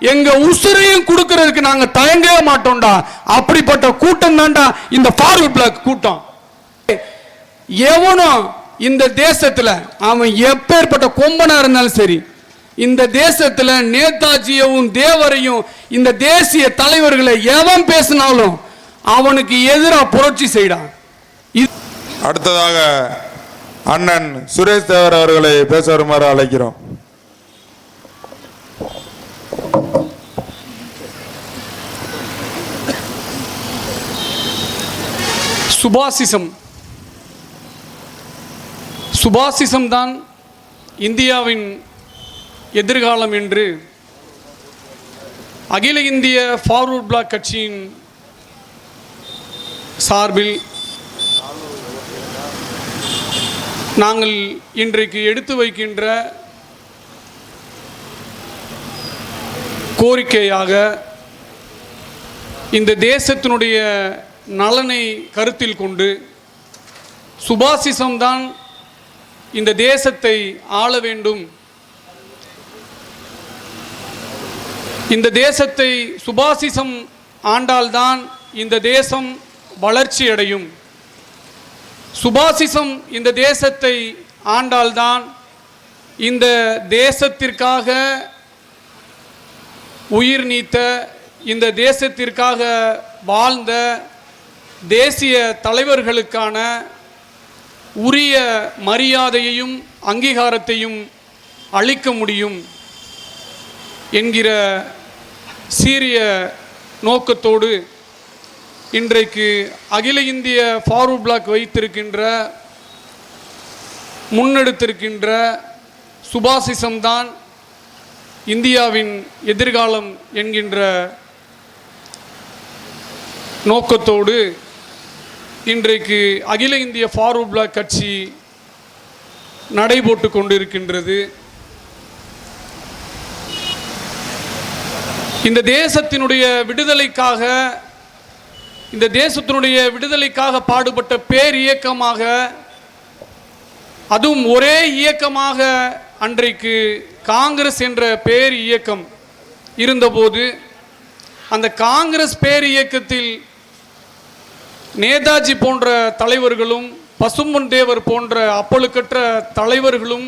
எங்க உசுரையும் கொடுக்கறதுக்கு நாங்க தயங்கவே மாட்டோம்டா. அப்படிப்பட்ட கூட்டம் தான்டா இந்த ஃபார்வர்ட் பிளாக் கூட்டம். எவனும் இந்த தேசத்துல அவன் எப்பேற்பட்ட கொம்பனா இருந்தாலும் சரி இந்த தேசத்துல நேதாஜியவும் தேவரையும் இந்த தேசிய தலைவர்களை எவன் பேசினாலும் அவனுக்கு எதிராக புரட்சி செய்தான் அடுத்ததாக அண்ணன் சுரேஷ் தேவர் அவர்களை பேச வருமாறு அழைக்கிறோம். சுபாசிசம். சுபாசிசம் தான் இந்தியாவின் எதிர்காலம் என்று அகில இந்திய ஃபார்வர்ட் பிளாக் கட்சியின் சார்பில் நாங்கள் இன்றைக்கு எடுத்து வைக்கின்ற கோரிக்கையாக இந்த தேசத்தினுடைய நலனை கருத்தில் கொண்டு சுபாசிசம்தான் இந்த தேசத்தை ஆள வேண்டும். இந்த தேசத்தை சுபாசிசம் ஆண்டால்தான் இந்த தேசம் வளர்ச்சி அடையும். சுபாசிசம் இந்த தேசத்தை ஆண்டால்தான் இந்த தேசத்திற்காக உயிர் நீத்த இந்த தேசத்திற்காக வாழ்ந்த தேசிய தலைவர்களுக்கான உரிய மரியாதையையும் அங்கீகாரத்தையும் அளிக்க முடியும் என்கிற சீரிய நோக்கத்தோடு இன்றைக்கு அகில இந்திய ஃபார்வர்ட் பிளாக் வைத்திருக்கின்ற முன்னெடுத்திருக்கின்ற சுபாசிசம்தான் இந்தியாவின் எதிர்காலம் என்கின்ற நோக்கத்தோடு இன்றைக்கு அகில இந்திய ஃபார்வர்ட் பிளாக் கட்சி நடைபோட்டு கொண்டிருக்கின்றது. இந்த தேசத்தினுடைய விடுதலைக்காக இந்த தேசத்தினுடைய விடுதலைக்காக பாடுபட்ட பேர் இயக்கமாக அதுவும் ஒரே இயக்கமாக அன்றைக்கு காங்கிரஸ் என்ற பேர் இயக்கம் இருந்தபோது அந்த காங்கிரஸ் பேர் இயக்கத்தில் நேதாஜி போன்ற தலைவர்களும் பசும்பொன் தேவர் போன்ற அப்பழுக்கற்ற தலைவர்களும்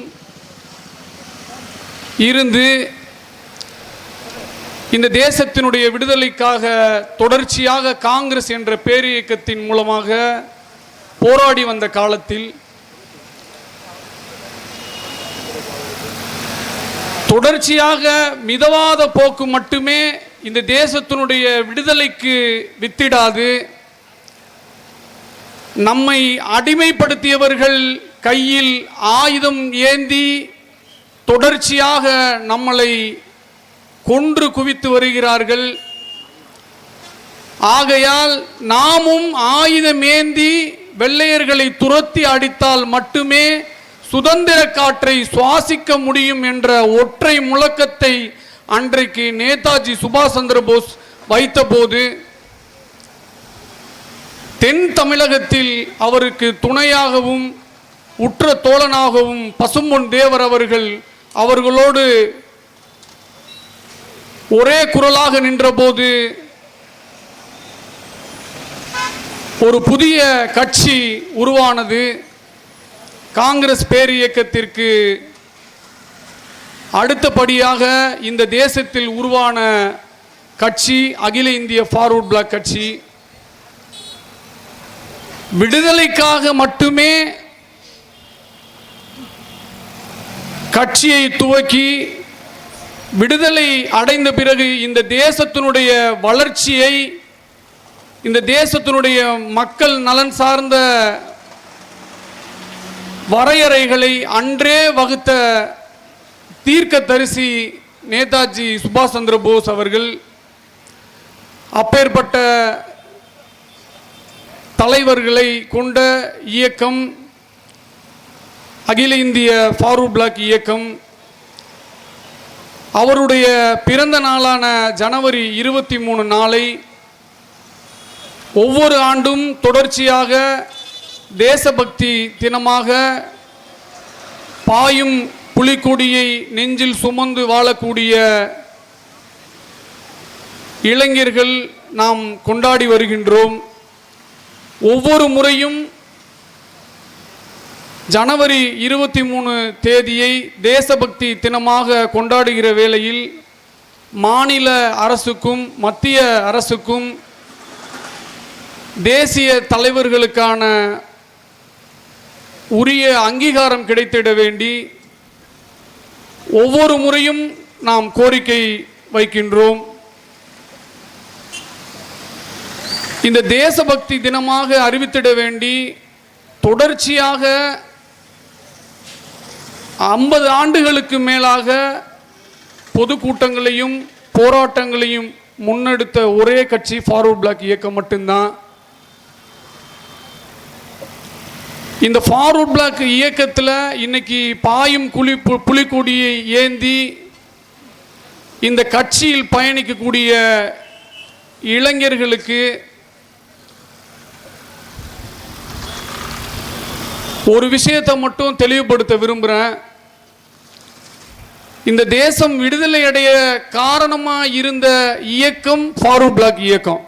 இருந்து இந்த தேசத்தினுடைய விடுதலைக்காக தொடர்ச்சியாக காங்கிரஸ் என்ற பேரியக்கத்தின் மூலமாக போராடி வந்த காலத்தில் தொடர்ச்சியாக மிதவாத போக்கு மட்டுமே இந்த தேசத்தினுடைய விடுதலைக்கு வித்திடாது. நம்மை அடிமைப்படுத்தியவர்கள் கையில் ஆயுதம் ஏந்தி தொடர்ச்சியாக நம்மளை கொன்று குவித்து வருகிறார்கள். ஆகையால் நாமும் ஆயுதமேந்தி வெள்ளையர்களை துரத்தி அடித்தால் மட்டுமே சுதந்திர காற்றை சுவாசிக்க முடியும் என்ற ஒற்றை முழக்கத்தை அன்றைக்கு நேதாஜி சுபாஷ் சந்திர போஸ் வைத்தபோது தென் தமிழகத்தில் அவருக்கு துணையாகவும் உற்ற தோழனாகவும் பசும்பொன் தேவர் அவர்கள் அவர்களோடு ஒரே குரலாக நின்றபோது ஒரு புதிய கட்சி உருவானது. காங்கிரஸ் பேரியக்கத்திற்கு அடுத்தபடியாக இந்த தேசத்தில் உருவான கட்சி அகில இந்திய ஃபார்வர்ட் பிளாக் கட்சி. விடுதலைக்காக மட்டுமே கட்சியை துவக்கி விடுதலை அடைந்த பிறகு இந்த தேசத்தினுடைய வளர்ச்சியை இந்த தேசத்தினுடைய மக்கள் நலன் சார்ந்த வரையறைகளை அன்றே வகுத்த தீர்க்கதரிசி நேதாஜி சுபாஷ் சந்திர போஸ் அவர்கள் அப்பேற்பட்ட தலைவர்களை கொண்ட இயக்கம் அகில இந்திய ஃபாரூ பிளாக் இயக்கம் அவருடைய பிறந்த நாளான ஜனவரி இருபத்தி மூணு நாளை ஒவ்வொரு ஆண்டும் தொடர்ச்சியாக தேசபக்தி தினமாக பாயும் புலிக்கொடியை நெஞ்சில் சுமந்து வாழக்கூடிய இளைஞர்கள் நாம் கொண்டாடி வருகின்றோம். ஒவ்வொரு முறையும் ஜனவரி இருபத்தி மூணு தேதியை தேசபக்தி தினமாக கொண்டாடுகிற வேளையில் மாநில அரசுக்கும் மத்திய அரசுக்கும் தேசிய தலைவர்களுக்கான உரிய அங்கீகாரம் கிடைத்திட வேண்டி ஒவ்வொரு முறையும் நாம் கோரிக்கை வைக்கின்றோம். இந்த தேசபக்தி தினமாக அறிவித்திட வேண்டி தொடர்ச்சியாக ஐம்பது ஆண்டுகளுக்கு மேலாக பொதுக்கூட்டங்களையும் போராட்டங்களையும் முன்னெடுத்த ஒரே கட்சி ஃபார்வர்ட் பிளாக் இயக்கம் மட்டும்தான். இந்த ஃபார்வர்ட் பிளாக் இயக்கத்தில் இன்னைக்கு பாயும் குழி புலிக்கொடியை ஏந்தி இந்த கட்சியில் பயணிக்கக்கூடிய இளைஞர்களுக்கு ஒரு விஷயத்தை மட்டும் தெளிவுபடுத்த விரும்புகிறேன் இந்த தேசம் விடுதலை அடைய காரணமாக இருந்த இயக்கம் ஃபாரூக் பிளாக் இயக்கம்.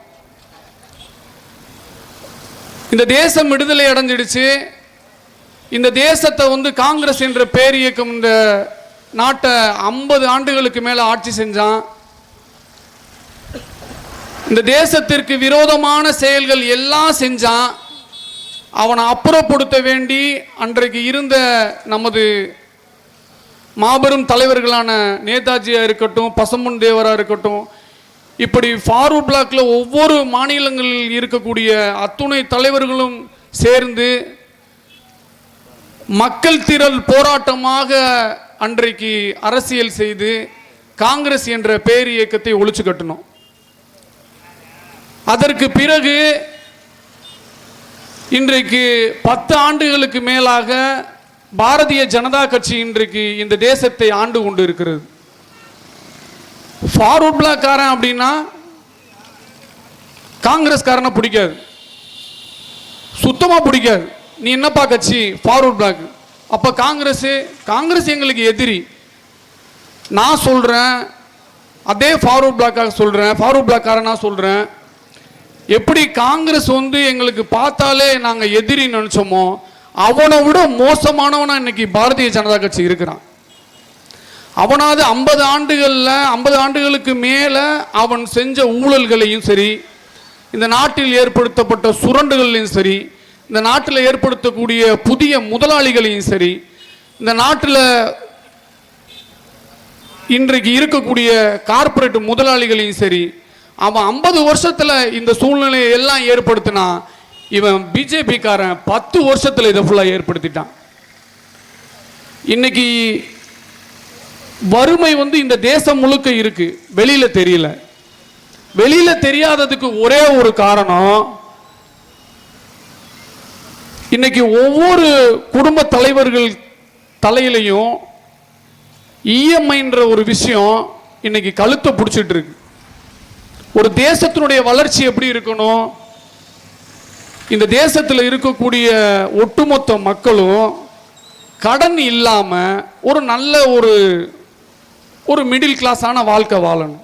இந்த தேசம் விடுதலை அடைஞ்சிடுச்சு. இந்த தேசத்தை வந்து காங்கிரஸ் என்ற பேர் இயக்கம் இந்த நாட்டை ஐம்பது ஆண்டுகளுக்கு மேலே ஆட்சி செஞ்சான். இந்த தேசத்திற்கு விரோதமான செயல்கள் எல்லாம் செஞ்சான். அவனை அப்புறப்படுத்த வேண்டி அன்றைக்கு இருந்த நமது மாபெரும் தலைவர்களான நேதாஜியாக இருக்கட்டும் பசமுன் தேவராக இருக்கட்டும் இப்படி ஃபார்வர்ட் பிளாக்ல ஒவ்வொரு மாநிலங்களில் இருக்கக்கூடிய அத்துணை தலைவர்களும் சேர்ந்து மக்கள் திரள் போராட்டமாக அன்றைக்கு அரசியல் செய்து காங்கிரஸ் என்ற பேர் இயக்கத்தை ஒழிச்சு கட்டணும். அதற்கு பிறகு இன்றைக்கு பத்து ஆண்டுகளுக்கு மேலாக பாரதிய ஜனதா கட்சி இன்றைக்கு இந்த தேசத்தை ஆண்டு கொண்டு இருக்கிறது ஃபார்வர்ட் பிளாக்காரன் அப்படின்னா காங்கிரஸ்காரனை பிடிக்காது. சுத்தமாக பிடிக்காது. நீ என்னப்பா கட்சி? ஃபார்வர்ட் பிளாக் அப்போ காங்கிரஸ் காங்கிரஸ் எங்களுக்கு எதிரி. நான் சொல்கிறேன் அதே ஃபார்வர்ட் பிளாக்காக சொல்கிறேன் ஃபார்வர்ட் ப்ளாக்காரன் நான் சொல்கிறேன் எப்படி காங்கிரஸ் வந்து எங்களுக்கு பார்த்தாலே நாங்கள் எதிரி நினச்சோமோ அவனை விட மோசமானவனா இன்னைக்கு பாரதிய ஜனதா கட்சி இருக்கிறான். அவனாவது ஐம்பது ஆண்டுகளில் ஐம்பது ஆண்டுகளுக்கு மேலே அவன் செஞ்ச ஊழல்களையும் சரி இந்த நாட்டில் ஏற்படுத்தப்பட்ட சுரண்டுகளையும் சரி இந்த நாட்டில் ஏற்படுத்தக்கூடிய புதிய முதலாளிகளையும் சரி இந்த நாட்டில் இன்றைக்கு இருக்கக்கூடிய கார்ப்பரேட் முதலாளிகளையும் சரி அவன் ஐம்பது வருஷத்தில் இந்த சூழ்நிலையை எல்லாம் ஏற்படுத்தினா இவன் பிஜேபிக்காரன் பத்து வருஷத்தில் இதை ஃபுல்லாக ஏற்படுத்திட்டான். இன்னைக்கு வறுமை வந்து இந்த தேசம் முழுக்க இருக்கு. வெளியில் தெரியல. வெளியில் தெரியாததுக்கு ஒரே ஒரு காரணம் இன்னைக்கு ஒவ்வொரு குடும்ப தலைவர்கள் தலையிலையும் இஎம்ஐன்ற ஒரு விஷயம் இன்னைக்கு கழுத்தை பிடிச்சிட்டு இருக்கு. ஒரு தேசத்தினுடைய வளர்ச்சி எப்படி இருக்கணும்? இந்த தேசத்தில் இருக்கக்கூடிய ஒட்டுமொத்த மக்களும் கடன் இல்லாமல் ஒரு நல்ல ஒரு ஒரு மிடில் கிளாஸான வாழ்க்கை வாழணும்.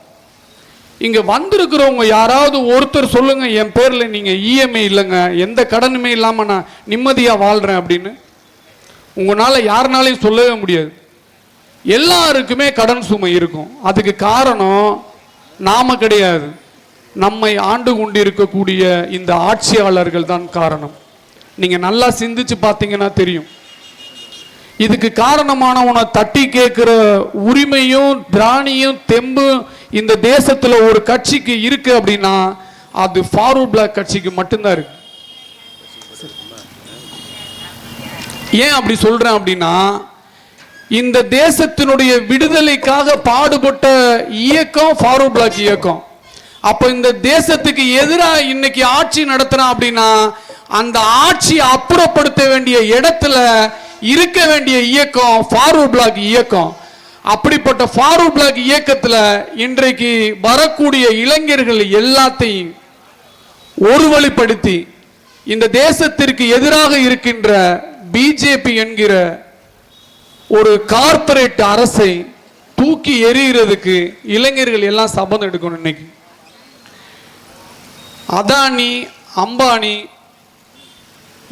இங்கே வந்திருக்கிறவங்க யாராவது ஒருத்தர் சொல்லுங்கள் என் பேரில் நீங்கள் இஎம்ஐ இல்லைங்க எந்த கடனுமே இல்லாமல் நான் நிம்மதியாக வாழ்கிறேன் அப்படின்னு. உங்களால் யாருனாலையும் சொல்லவே முடியாது. எல்லாருக்குமே கடன் சுமை இருக்கும். அதுக்கு காரணம் நாம கிடையாது. நம்மை ஆண்டு கொண்டிருக்கக்கூடிய இந்த ஆட்சியாளர்கள் தான் காரணம். நீங்கள் நல்லா சிந்திச்சு பார்த்தீங்கன்னா தெரியும். இதுக்கு காரணமானவனை தட்டி கேட்குற உரிமையும் திராணியும் தெம்பும் இந்த தேசத்தில் ஒரு கட்சிக்கு இருக்கு அப்படின்னா அது ஃபார்வர்ட் பிளாக் கட்சிக்கு மட்டும்தான் இருக்கு. ஏன் அப்படி சொல்கிறேன் அப்படின்னா இந்த தேசத்தினுடைய விடுதலைக்காக பாடுபட்ட இயக்கம் ஃபாரூக் பிளாக் இயக்கம். அப்ப இந்த தேசத்துக்கு எதிராக இன்னைக்கு ஆட்சி நடத்துறான் அப்படின்னா அந்த ஆட்சி அப்புறப்படுத்த வேண்டிய இடத்துல இருக்க வேண்டிய இயக்கம் ஃபாரூக் பிளாக் இயக்கம். அப்படிப்பட்ட ஃபாரூக் பிளாக் இயக்கத்தில் இன்றைக்கு வரக்கூடிய இளைஞர்கள் எல்லாத்தையும் ஒருவழிப்படுத்தி இந்த தேசத்திற்கு எதிராக இருக்கின்ற பிஜேபி என்கிற ஒரு கார்பரேட் அரசை தூக்கி எறிகிறதுக்கு இளைஞர்கள் எல்லாம் சபதம் எடுக்கணும் இன்னைக்கு. அதானி அம்பானி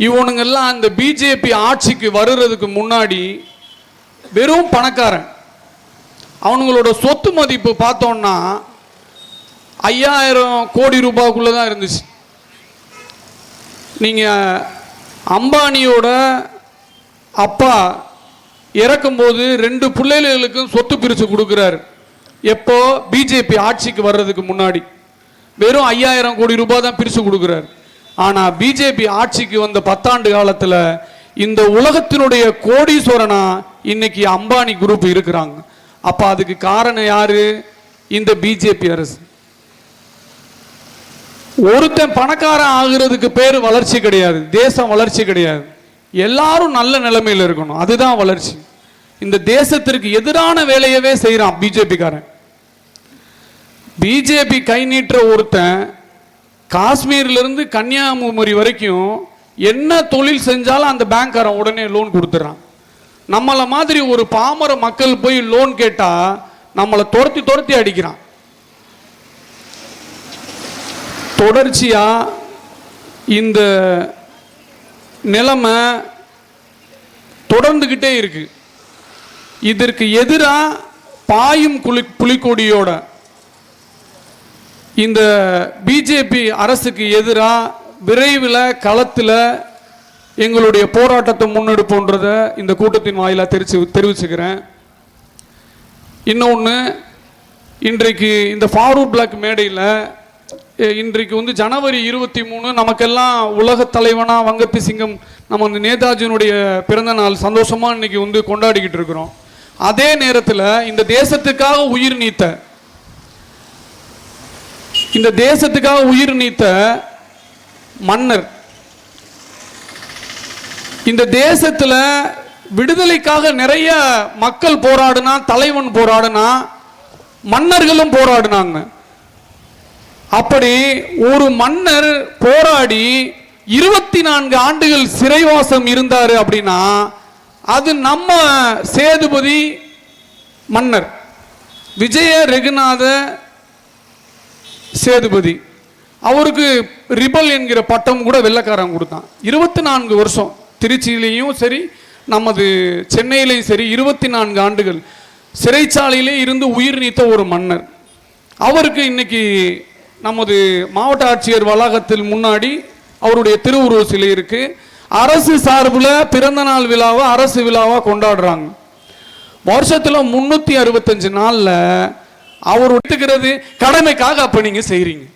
இவனுங்கெல்லாம் அந்த பிஜேபி ஆட்சிக்கு வருகிறதுக்கு முன்னாடி வெறும் பணக்காரன். அவனுங்களோட சொத்து மதிப்பு பார்த்தோன்னா ஐயாயிரம் கோடி ரூபாய்க்குள்ளே தான் இருந்துச்சு. நீங்கள் அம்பானியோட அப்பா இறக்கும்போது ரெண்டு பிள்ளைகளுக்கும் சொத்து பிரித்து கொடுக்குறாரு. எப்போ? பிஜேபி ஆட்சிக்கு வர்றதுக்கு முன்னாடி. வெறும் ஐயாயிரம் கோடி ரூபாய் தான் பிரித்து கொடுக்குறாரு. ஆனால் பிஜேபி ஆட்சிக்கு வந்த பத்தாண்டு காலத்தில் இந்த உலகத்தினுடைய கோடீஸ்வரனா இன்னைக்கு அம்பானி குரூப் இருக்கிறாங்க. அப்போ அதுக்கு காரணம் யாரு? இந்த பிஜேபி அரசு. ஒருத்தன் பணக்காரன் ஆகுறதுக்கு பேர் வளர்ச்சி கிடையாது. தேசம் வளர்ச்சி கிடையாது. எல்லாரும் நல்ல நிலைமையில் இருக்கணும். அதுதான் வளர்ச்சி. இந்த தேசத்திற்கு எதிரான வேலையவே செய்கிறான் பிஜேபிக்காரன். பிஜேபி கை நீட்டுற ஒருத்தன் காஷ்மீர்லேருந்து கன்னியாகுமரி வரைக்கும் என்ன தொழில் செஞ்சாலும் அந்த பேங்க்காரன் உடனே லோன் கொடுத்துட்றான் நம்மளை மாதிரி ஒரு பாமர மக்கள் போய் லோன் கேட்டால் நம்மளை துரத்தி துரத்தி அடிக்கிறான். தொடர்ச்சியாக இந்த நிலைமை தொடர்ந்துக்கிட்டே இருக்கு. இதற்கு எதிராக பாயும் குளி புலிக்கொடியோட இந்த பிஜேபி அரசுக்கு எதிராக விரைவில் களத்தில் எங்களுடைய போராட்டத்தை முன்னெடுப்போன்றதை இந்த கூட்டத்தின் வாயிலாக தெரிச்சு தெரிவிச்சுக்கிறேன். இன்னொன்று இன்றைக்கு இந்த ஃபாரூக் பிளாக் மேடையில் இன்றைக்கு வந்து ஜனவரி இருபத்தி மூணு நமக்கெல்லாம் உலக தலைவனா வங்கத்தி சிங்கம் நம்ம இந்த நேதாஜியினுடைய பிறந்த நாள் சந்தோஷமாக இன்னைக்கு வந்து கொண்டாடிக்கிட்டு இருக்கிறோம். அதே நேரத்தில் இந்த தேசத்துக்காக உயிர் நீத்த இந்த தேசத்துக்காக உயிர் நீத்த மன்னர் இந்த தேசத்தில் விடுதலைக்காக நிறைய மக்கள் போராடினா தலைவன் போராடினா மன்னர்களும் போராடினாங்க. அப்படி ஒரு மன்னர் போராடி இருபத்தி நான்கு ஆண்டுகள் சிறைவாசம் இருந்தார் அப்படின்னா அது நம்ம சேதுபதி மன்னர் விஜய ரெகுநாத சேதுபதி. அவருக்கு ரிபல் என்கிற பட்டம் கூட வெள்ளைக்காரன் கொடுத்தான். இருபத்தி நான்கு வருஷம் திருச்சியிலையும் சரி நமது சென்னையிலையும் சரி இருபத்தி நான்கு ஆண்டுகள் சிறைச்சாலையிலே இருந்து உயிர் நீத்த ஒரு மன்னர். அவருக்கு இன்னைக்கு நமது மாவட்ட ஆட்சியர் வளாகத்தில் முன்னாடி அவருடைய திருவுருவ சிலை இருக்கு. அரசு சார்பில் பிறந்த நாள் விழாவை அரசு விழாவாக கொண்டாடுறாங்க. வருஷத்தில் முந்நூற்றி அறுபத்தஞ்சு நாளில் அவர் ஒட்டுக்கிறது கடமைக்காக அப்போ நீங்கள் செய்கிறீங்க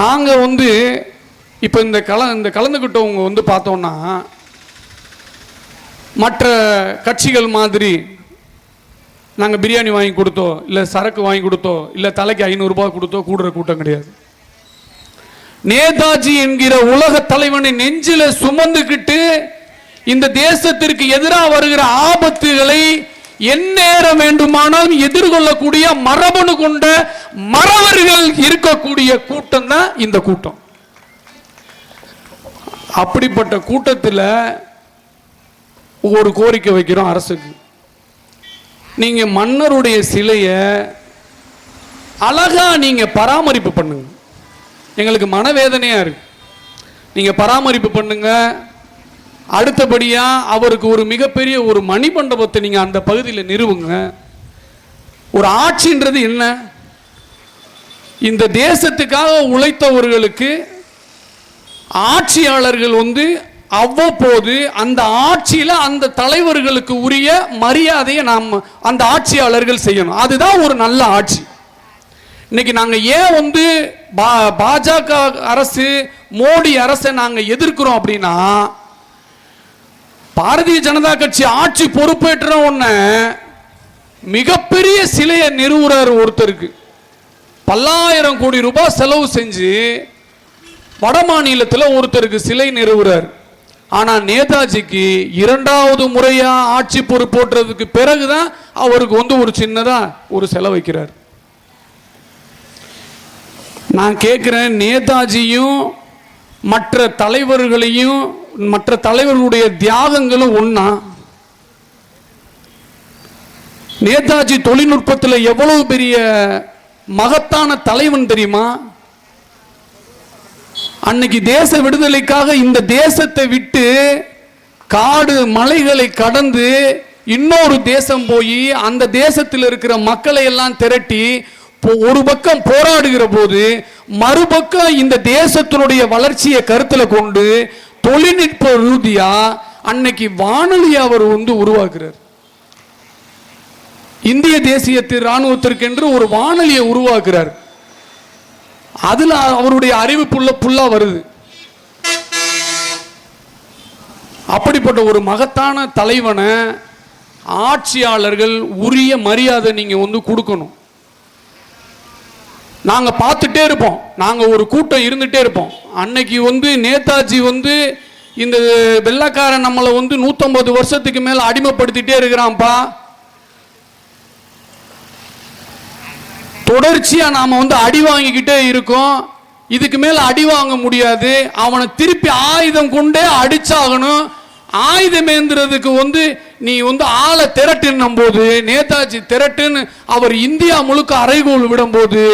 நாங்கள் வந்து இப்போ இந்த கல இந்த கலந்துக்கிட்டவங்க வந்து பார்த்தோன்னா மற்ற கட்சிகள் மாதிரி நாங்கள் பிரியாணி வாங்கி கொடுத்தோ இல்லை சரக்கு வாங்கி கொடுத்தோ இல்லை தலைக்கு ஐநூறுரூபா கொடுத்தோ கூடுற கூட்டம் கிடையாது. நேதாஜி என்கிற உலக தலைவனை நெஞ்சில சுமந்துக்கிட்டு இந்த தேசத்திற்கு எதிராக வருகிற ஆபத்துகளை எந்நேரம் வேண்டுமானாலும் எதிர்கொள்ளக்கூடிய மரபணு கொண்ட மறவர்கள் இருக்கக்கூடிய கூட்டம் தான் இந்த கூட்டம். அப்படிப்பட்ட கூட்டத்தில் ஒரு கோரிக்கை வைக்கிறோம் அரசுக்கு. நீங்க மன்னருடைய சிலையை அழகா நீங்க பராமரிப்பு பண்ணுங்க. எங்களுக்கு மனவேதனையா இருக்கு. நீங்க பராமரிப்பு பண்ணுங்க. அடுத்தபடியா அவருக்கு ஒரு மிகப்பெரிய ஒரு மணிமண்டபத்தை நீங்க அந்த பகுதியில் நிறுவுங்க. ஒரு ஆட்சின்றது என்ன? இந்த தேசத்துக்காக உழைத்தவர்களுக்கு ஆட்சியாளர்கள் வந்து அவ்வப்போது அந்த ஆட்சியில் அந்த தலைவர்களுக்கு உரிய மரியாதையை நாம் அந்த ஆட்சியாளர்கள் செய்யணும். அதுதான் ஒரு நல்ல ஆட்சி. இன்னைக்கு நாங்கள் ஏன் வந்து பா- பாஜக அரசு மோடி அரசை நாங்கள் எதிர்க்கிறோம் அப்படின்னா பாரதிய ஜனதா கட்சி ஆட்சி பொறுப்பேற்ற உடனே மிகப்பெரிய சிலையை நிறுவுறாரு ஒருத்தருக்கு. பல்லாயிரம் கோடி ரூபாய் செலவு செஞ்சு வட மாநிலத்தில் ஒருத்தருக்கு சிலை நிறுவுறார். ஆனால் நேதாஜிக்கு இரண்டாவது முறையாக ஆட்சி பொறுப்போற்றதுக்கு பிறகு தான் அவருக்கு வந்து ஒரு சின்னதாக ஒரு செலவு வைக்கிறார். நான் கேட்குறேன் நேதாஜியும் மற்ற தலைவர்களையும் மற்ற தலைவர்களுடைய தியாகங்களும் ஒன்றா நேதாஜி தொழில்நுட்பத்தில் எவ்வளவு பெரிய மகத்தான தலைவன் தெரியுமா? அன்னைக்கு தேச விடுதலைக்காக இந்த தேசத்தை விட்டு காடு மலைகளை கடந்து இன்னொரு தேசம் போய் அந்த தேசத்தில் இருக்கிற மக்களை எல்லாம் திரட்டி போ- ஒரு பக்கம் போராடுகிற போது மறுபக்கம் இந்த தேசத்தினுடைய வளர்ச்சியை கருத்தில் கொண்டு தொழில்நுட்ப ரீதியா அன்னைக்கு வானொலி அவர் வந்து உருவாக்குறார். இந்திய தேசியத்தின் இராணுவத்திற்கென்று ஒரு வானொலியை உருவாக்குறார். அதுல அவருடைய அறிவு புள்ள புல்லா வருது. அப்படிப்பட்ட ஒரு மகத்தான தலைவனை ஆட்சியாளர்கள் உரிய மரியாதை நீங்க வந்து கொடுக்கணும். நாங்க பார்த்துட்டே இருப்போம். நாங்க ஒரு கூட்டம் இருந்துட்டே இருப்போம். அன்னைக்கு வந்து நேதாஜி வந்து இந்த வெள்ளக்காரன் நம்மளை வந்து நூத்தம்பது வருஷத்துக்கு மேல அடிமைப்படுத்திட்டே இருக்கிறான்ப்பா. தொடர்ச்சியா நாம வந்து அடி வாங்கிக்கிட்டே இருக்கோம். இதுக்கு மேல அடி வாங்க முடியாது. அவனை திருப்பி ஆயுதம் கொண்டே அடிச்சாகணும். ஆயுதம் ஏந்துறதுக்கு வந்து நீ வந்து ஆளை திரட்டுன்னும் போது நேதாஜி திரட்டுன்னு அவர் இந்தியா முழுக்க அறைகோல் விடும்போது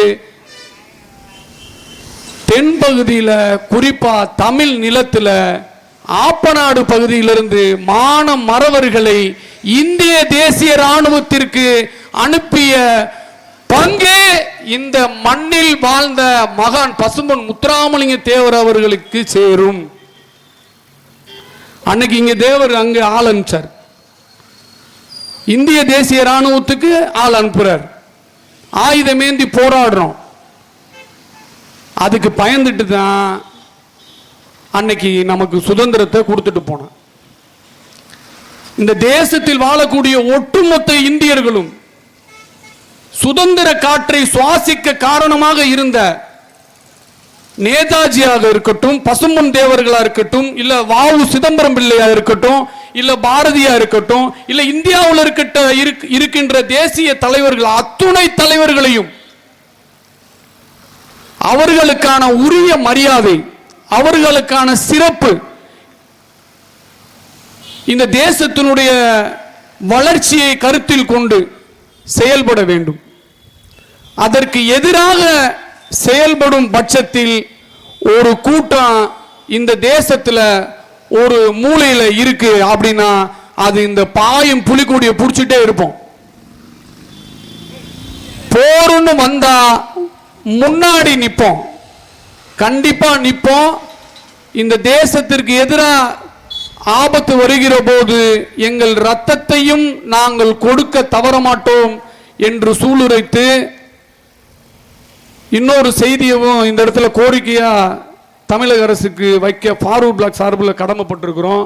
தென்பகுதியில் குறிப்பா தமிழ் நிலத்தில் ஆப்பநாடு பகுதியிலிருந்து மான மறவர்களை இந்திய தேசிய ராணுவத்திற்கு அனுப்பிய பங்கே இந்த மண்ணில் வாழ்ந்த மகான் பசும்பன் முத்துராமலிங்க தேவர் அவர்களுக்கு சேரும். அன்னைக்கு இங்க தேவர் அங்கு ஆள் அனுப்பிச்சார். இந்திய தேசிய ராணுவத்துக்கு ஆள் அனுப்புறார். ஆயுதமேந்தி போராடுறோம். அதுக்கு பயந்துட்டு தான் அன்னைக்கு நமக்கு சுதந்திரத்தை கொடுத்துட்டு போனேன். இந்த தேசத்தில் வாழக்கூடிய ஒட்டுமொத்த இந்தியர்களும் சுதந்திர காற்றை சுவாசிக்க காரணமாக இருந்த நேதாஜியாக இருக்கட்டும் பசும்பொன் தேவர்களா இருக்கட்டும் இல்ல வாவு சிதம்பரம் பிள்ளையா இருக்கட்டும் இல்ல பாரதியா இருக்கட்டும் இல்ல இந்தியாவில் இருக்கட்ட இருக்கின்ற தேசிய தலைவர்கள் அத்துணை தலைவர்களையும் அவர்களுக்கான உரிய மரியாதை அவர்களுக்கான சிறப்பு இந்த தேசத்தினுடைய வளர்ச்சியை கருத்தில் கொண்டு செயல்பட வேண்டும். அதற்கு எதிராக செயல்படும் பட்சத்தில் ஒரு கூட்டம் இந்த தேசத்துல ஒரு மூலையில இருக்கு அப்படின்னா அது இந்த பாயும் புலிக்கூடிய பிடிச்சிட்டே இருப்போம். போருன்னு வந்தா முன்னாடி நிற்போம் கண்டிப்பா நிற்போம் இந்த தேசத்திற்கு எதிராக ஆபத்து வருகிற போது எங்கள் ரத்தத்தையும் நாங்கள் கொடுக்க தவற மாட்டோம் என்று சூளுரைத்து இன்னொரு செய்தியவும் இந்த இடத்துல கோரிக்கையாக தமிழக அரசுக்கு வைக்க ஃபார்வர்ட் பிளாக் சார்பில் கடமைப்பட்டிருக்கிறோம்.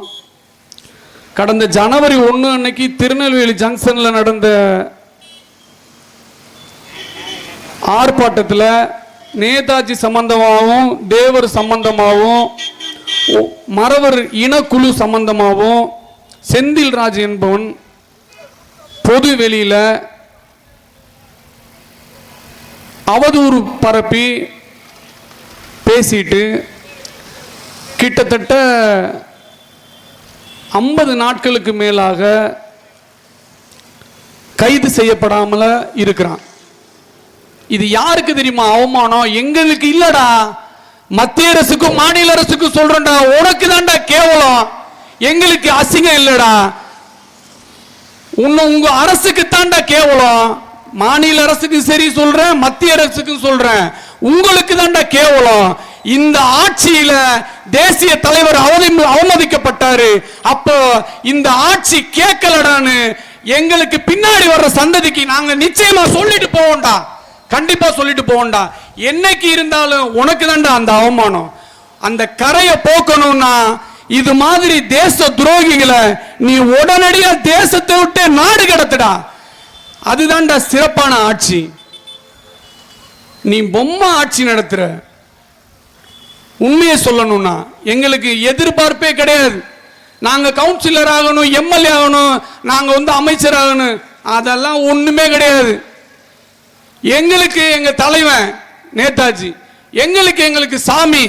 கடந்த ஜனவரி ஒன்று அன்னைக்கு திருநெல்வேலி ஜங்ஷனில் நடந்த ஆர்ப்பாட்டத்தில் நேதாஜி சம்பந்தமாகவும் தேவர் சம்பந்தமாகவும் மறவர் இனக்குழு சம்பந்தமாகவும் செந்தில் ராஜ் என்பவன் பொது வெளியில் அவதூறு பரப்பி பேசிட்டு கிட்டத்தட்ட ஐம்பது நாட்களுக்கு மேலாக கைது செய்யப்படாமல் இருக்கிறான். இது யாருக்கு தெரியுமா அவமானம்? எங்களுக்கு இல்லடா. மத்திய அரசுக்கும் மாநில அரசுக்கும் சொல்றேன்டா. உனக்கு தான்டா கேவலம். எங்களுக்கு அசிங்கம் இல்லடா. உன்னை உங்க அரசுக்கு தான்டா கேவலம். மாநில அரசுக்கு சரி சொல்றேன் மத்திய அரசுக்கு சொல்றேன். உங்களுக்கு தான்டா கேவலம். இந்த ஆட்சியில தேசிய தலைவர் அவமதிக்கப்பட்டாரு. அப்போ இந்த ஆட்சி கேட்கலடான்னு எங்களுக்கு பின்னாடி வர்ற சந்ததிக்கு நாங்க நிச்சயமா சொல்லிட்டு போவோம்டா. கண்டிப்பா சொல்லிட்டு போவோம்டா. என்னைக்கு இருந்தாலும் உனக்கு தான்டா அந்த அவமானம். அந்த கரையை போக்கணும்னா இது மாதிரி தேச துரோகிகளை நீ உடனடியா தேசத்தை விட்டு நாடு கடத்துடா. அதுதான்டா சிறப்பான ஆட்சி. நீ பொம்மை ஆட்சி நடத்துற. உண்மையை சொல்லணும்னா எங்களுக்கு எதிர்பார்ப்பே கிடையாது. நாங்கள் கவுன்சிலர் ஆகணும் எம்எல்ஏ ஆகணும் நாங்கள் வந்து அமைச்சர் ஆகணும் அதெல்லாம் ஒன்றுமே கிடையாது. எங்களுக்கு எங்கள் தலைவன் நேதாஜி எங்களுக்கு எங்களுக்கு சாமி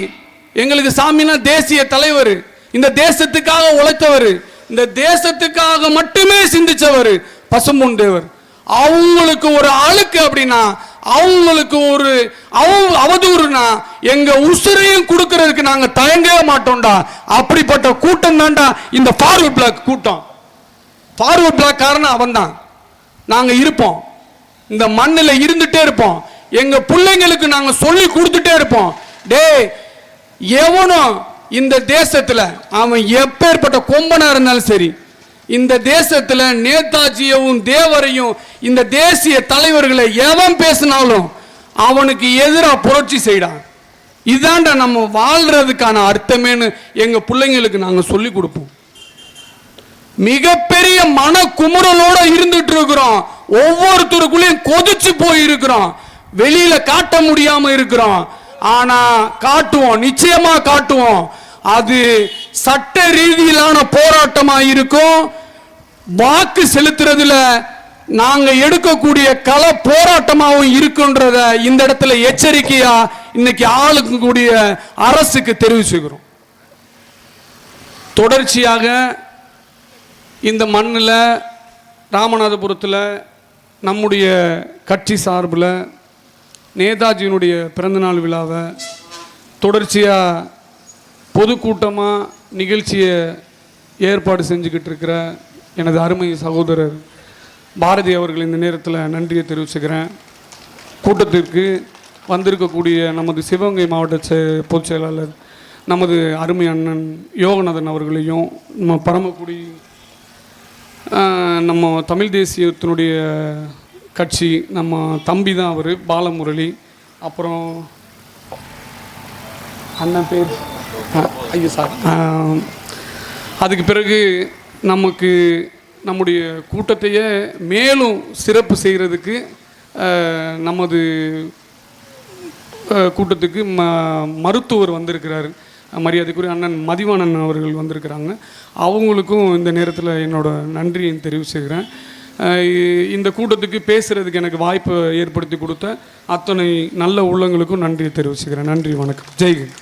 எங்களுக்கு சாமினா தேசிய தலைவர் இந்த தேசத்துக்காக உழைத்தவர் இந்த தேசத்துக்காக மட்டுமே சிந்திச்சவர் பசும்பொன் தேவர். அவங்களுக்கு ஒரு அழுக்கு அப்படின்னா அவங்களுக்கு ஒரு அவ- அவதூறுனா எங்க உசுரையும் கொடுக்கறதுக்கு நாங்க தயங்கவே மாட்டோம்டா. அப்படிப்பட்ட கூட்டம் தான்டா இந்த ஃபார்வர்ட் பிளாக் கூட்டம். ஃபார்வர்ட் பிளாக் காரணம் அவன் தான் நாங்க இருப்போம். இந்த மண்ணில் இருந்துட்டே இருப்போம். எங்க பிள்ளைங்களுக்கு நாங்க சொல்லி கொடுத்துட்டே இருப்போம். டேய் எவனும் இந்த தேசத்துல அவன் எப்பேற்பட்ட கொம்பனா இருந்தாலும் சரி இந்த தேசத்துல நேதாஜியவும் தேவரையும் இந்த தேசிய தலைவர்களை எவன் பேசினாலும் அவனுக்கு எதிராக புரட்சி செய்யறான் இதாண்டா நம்ம வாழ்றதுக்கான அர்த்தமேன்னு எங்க பிள்ளைங்களுக்கு நாங்கள் சொல்லி கொடுப்போம். மிகப்பெரிய மன குமுறலோட இருந்துட்டு இருக்கிறோம். ஒவ்வொருத்தருக்குள்ளேயும் கொதிச்சு போய் இருக்கிறோம். வெளியில காட்ட முடியாம இருக்கிறோம். ஆனா காட்டுவோம் நிச்சயமா காட்டுவோம். அது சட்ட ரீதியிலான போராட்டமா இருக்கும். வாக்கு செலுத்துறதுல நாங்க எடுக்கக்கூடிய கள போராட்டமாகவும் இருக்குன்றத இந்த இடத்துல எச்சரிக்கையா இன்னைக்கு ஆளுக்கு கூடிய அரசுக்கு தெரிவிச்சுக்கிறோம். தொடர்ச்சியாக இந்த மண்ணில் ராமநாதபுரத்தில் நம்முடைய கட்சி சார்பில் நேதாஜியினுடைய பிறந்தநாள் விழாவை தொடர்ச்சியாக பொதுக்கூட்டமாக நிகழ்ச்சியை ஏற்பாடு செஞ்சுக்கிட்டு இருக்கிற எனது அருமை சகோதரர் பாரதி அவர்கள் இந்த நேரத்தில் நன்றியை தெரிவிச்சுக்கிறேன். கூட்டத்திற்கு வந்திருக்கக்கூடிய நமது சிவகங்கை மாவட்ட செ- பொதுச் செயலாளர் நமது அருமை அண்ணன் யோகநாதன் அவர்களையும் நம்ம பரமக்குடி நம்ம தமிழ் தேசியத்தினுடைய கட்சி நம்ம தம்பி தான் அவர் பாலமுரளி. அப்புறம் அண்ணன் பேர் ஐயோ சார் அதுக்கு பிறகு நமக்கு நம்முடைய கூட்டத்தையே மேலும் சிறப்பு செய்கிறதுக்கு நமது கூட்டத்துக்கு ம மருத்துவர் வந்திருக்கிறார். மரியாதைக்குரிய அண்ணன் மதிவாணன் அவர்கள் வந்திருக்கிறாங்க. அவங்களுக்கும் இந்த நேரத்தில் என்னோட நன்றியை தெரிவு செய்கிறேன் இந்த கூட்டத்துக்கு பேசுகிறதுக்கு எனக்கு வாய்ப்பு ஏற்படுத்தி கொடுத்த அத்தனை நல்ல உள்ளங்களுக்கும் நன்றியை தெரிவிச்சுக்கிறேன். நன்றி வணக்கம். ஜெய்ஹிந்த்